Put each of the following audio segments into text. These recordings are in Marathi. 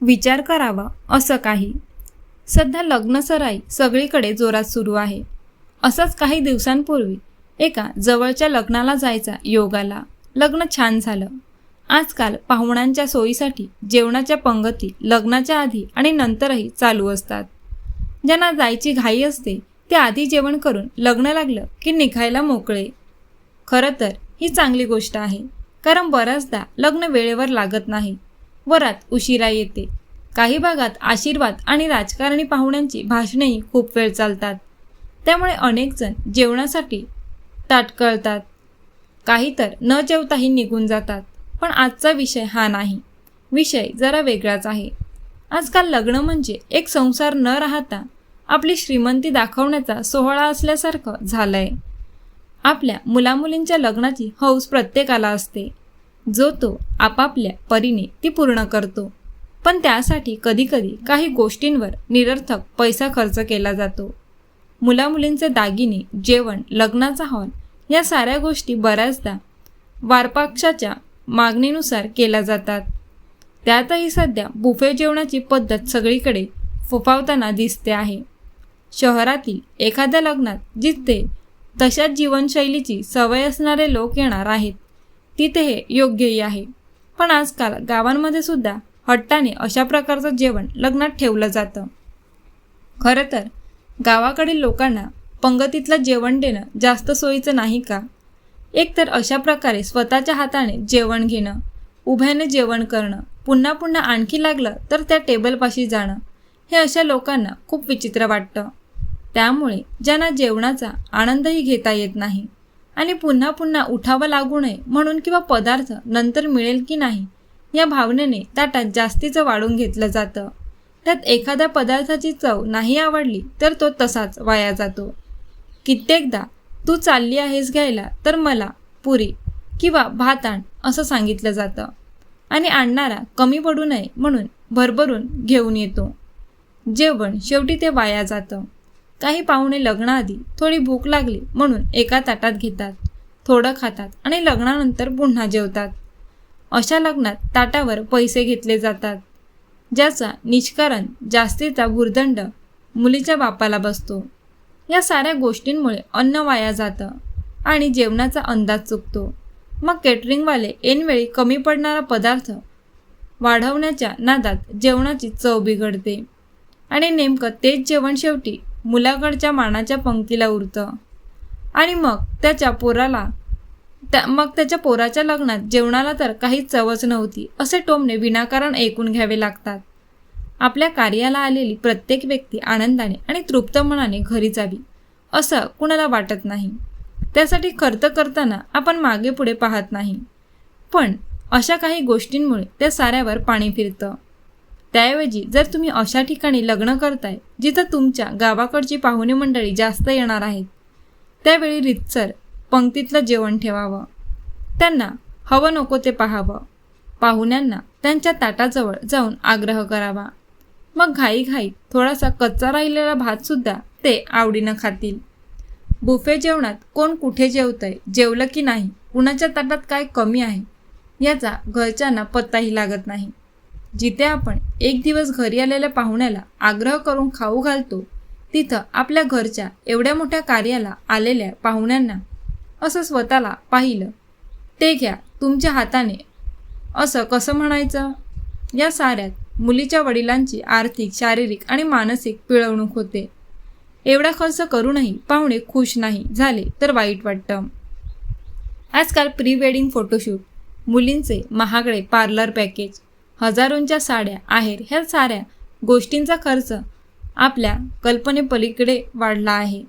विचार करावा असं काही. सध्या लग्नसराई सगळीकडे जोरात सुरू आहे. असंच काही दिवसांपूर्वी एका जवळच्या लग्नाला जायचा योग आला. लग्न छान झालं. आजकाल पाहुण्यांच्या सोयीसाठी जेवणाच्या पंगती लग्नाच्या आधी आणि नंतरही चालू असतात. ज्यांना जायची घाई असते ते आधी जेवण करून लग्न लागलं की निघायला मोकळे. खरं तर ही चांगली गोष्ट आहे कारण बऱ्याचदा लग्न वेळेवर लागत नाही. वरात उशिरा येते. काही भागात आशीर्वाद आणि राजकारणी पाहुण्यांची भाषणेही खूप वेळ चालतात. त्यामुळे अनेकजण जेवणासाठी ताटकळतात. काही तर न जेवताही निघून जातात. पण आजचा विषय हा नाही. विषय जरा वेगळाच आहे. आजकाल लग्न म्हणजे एक संसार न राहता आपली श्रीमंती दाखवण्याचा सोहळा असल्यासारखं झालंय. आपल्या मुलामुलींच्या लग्नाची हौस प्रत्येकाला असते. जो तो आपापल्या परीने ती पूर्ण करतो. पण त्यासाठी कधीकधी काही गोष्टींवर निरर्थक पैसा खर्च केला जातो. मुलामुलींचे दागिने जेवण लग्नाचा हॉल या साऱ्या गोष्टी बऱ्याचदा वारपाक्षाच्या मागणीनुसार केल्या जातात. त्यातही सध्या बुफे जेवणाची पद्धत सगळीकडे फोफावताना दिसते आहे. शहरातील एखाद्या लग्नात जिथे तशाच जीवनशैलीची सवय असणारे लोक येणार आहेत तिथे हे योग्यही आहे. पण आजकाल गावांमध्ये सुद्धा हट्टाने अशा प्रकारचं जेवण लग्नात ठेवलं जातं. खरं तर गावाकडील लोकांना पंगतीतलं जेवण देणं जास्त सोयीचं नाही का? एकतर अशा प्रकारे स्वतःच्या हाताने जेवण घेणं उभ्याने जेवण करणं पुन्हा पुन्हा आणखी लागलं तर त्या टेबलपाशी जाणं हे अशा लोकांना खूप विचित्र वाटतं. त्यामुळे ज्यांना जेवणाचा आनंदही घेता येत नाही. आणि पुन्हा पुन्हा उठावं लागू नये म्हणून किंवा पदार्थ नंतर मिळेल की नाही या भावनेने ताटात जास्तीचं वाढून घेतलं जातं. त्यात एखाद्या पदार्थाची चव नाही आवडली तर तो तसाच वाया जातो. कित्येकदा तू चालली आहेस घ्यायला तर मला पुरी किंवा भात आण असं सांगितलं जातं. आणि आणणारा कमी पडू नये म्हणून भरभरून घेऊन येतो. जेवण शेवटी ते वाया जातं. काही पाहुणे लग्नाआधी थोडी भूक लागली म्हणून एका ताटात घेतात थोडं खातात आणि लग्नानंतर पुन्हा जेवतात. अशा लग्नात ताटावर पैसे घेतले जातात ज्याचा निष्कारण जास्तीचा भुर्दंड मुलीच्या बापाला बसतो. या साऱ्या गोष्टींमुळे अन्न वाया जातं आणि जेवणाचा अंदाज चुकतो. मग केटरिंगवाले ऐनवेळी कमी पडणारा पदार्थ वाढवण्याच्या नादात जेवणाची चव बिघडते आणि नेमकं तेच जेवण शेवटी मुलाकडच्या मानाच्या पंक्तीला उरतं. आणि मग त्याच्या पोराला त्या मग त्याच्या पोराच्या लग्नात जेवणाला तर काही चवच नव्हती असे टोमणे विनाकारण ऐकून घ्यावे लागतात. आपल्या कार्याला आलेली प्रत्येक व्यक्ती आनंदाने आणि तृप्त मनाने घरी जावी असं कुणाला वाटत नाही. त्यासाठी खर्च करताना आपण मागे पुढे पाहत नाही. पण अशा काही गोष्टींमुळे त्या साऱ्यावर पाणी फिरतं. त्याऐवजी जर तुम्ही अशा ठिकाणी लग्न करताय जिथं तुमच्या गावाकडची पाहुणे मंडळी जास्त येणार आहेत त्यावेळी रितसर पंक्तीतलं जेवण ठेवावं. त्यांना हवं नको ते पाहावं. पाहुण्यांना त्यांच्या ताटाजवळ जाऊन आग्रह करावा. मग घाईघाई थोडासा कच्चा राहिलेला भातसुद्धा ते आवडीनं खातील. बुफे जेवणात कोण कुठे जेवतंय जेवलं की नाही कुणाच्या ताटात काय कमी आहे याचा घरच्यांना पत्ताही लागत नाही. जिथे आपण एक दिवस घरी आलेल्या पाहुण्याला आग्रह करून खाऊ घालतो तिथं आपल्या घरच्या एवढ्या मोठ्या कार्याला आलेल्या पाहुण्यांना असं स्वतःला पाहिलं. ते घ्या तुमच्या हाताने. असं कसं म्हणायचं? या साऱ्यात मुलीच्या वडिलांची आर्थिक शारीरिक आणि मानसिक पिळवणूक होते. एवढा खर्च करूनही पाहुणे खुश नाही झाले तर वाईट वाटतं. आजकाल प्री वेडिंग फोटोशूट मुलींचे महागडे पार्लर पॅकेज हजारोंच्या साड्या आहेर ह्या साऱ्या गोष्टींचा खर्च आपल्या कल्पनेपलीकडे वाढला आहे.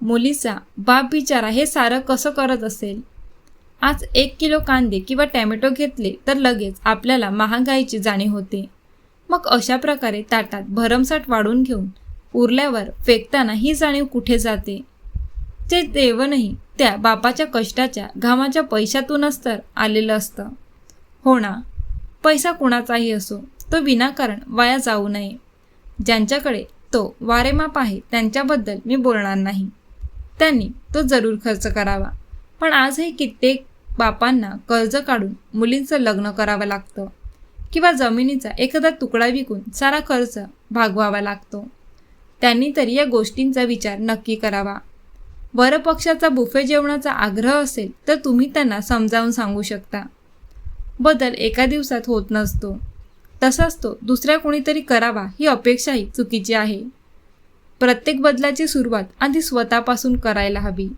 मुलीचा बाप बिचारा हे सारं कसं करत असेल? आज एक किलो कांदे किंवा टॅमॅटो घेतले तर लगेच आपल्याला महागाईची जाणीव होते. मग अशा प्रकारे ताटात भरमसाठ वाढून घेऊन उरल्यावर फेकताना ही जाणीव कुठे जाते? ते देवनही त्या बापाच्या कष्टाच्या घामाच्या पैशातूनच तर आलेलं असतं. हो ना? पैसा कुणाचाही असो तो विनाकारण वाया जाऊ नये. ज्यांच्याकडे तो वारेमाप आहे त्यांच्याबद्दल मी बोलणार नाही. त्यांनी तो जरूर खर्च करावा. पण आजही कित्येक बापांना कर्ज काढून मुलींचं लग्न करावं लागतं किंवा जमिनीचा एखादा तुकडा विकून सारा खर्च भागवावा लागतो. त्यांनी तरी या गोष्टींचा विचार नक्की करावा. वरपक्षाचा बुफे जेवणाचा आग्रह असेल तर तुम्ही त्यांना समजावून सांगू शकता. बदल एका दिवसात होत नसतो. तसाच तो दुसऱ्या कोणीतरी करावा ही अपेक्षाही चुकीची आहे. प्रत्येक बदलाची सुरुवात आधी स्वतःपासून करायला हवी.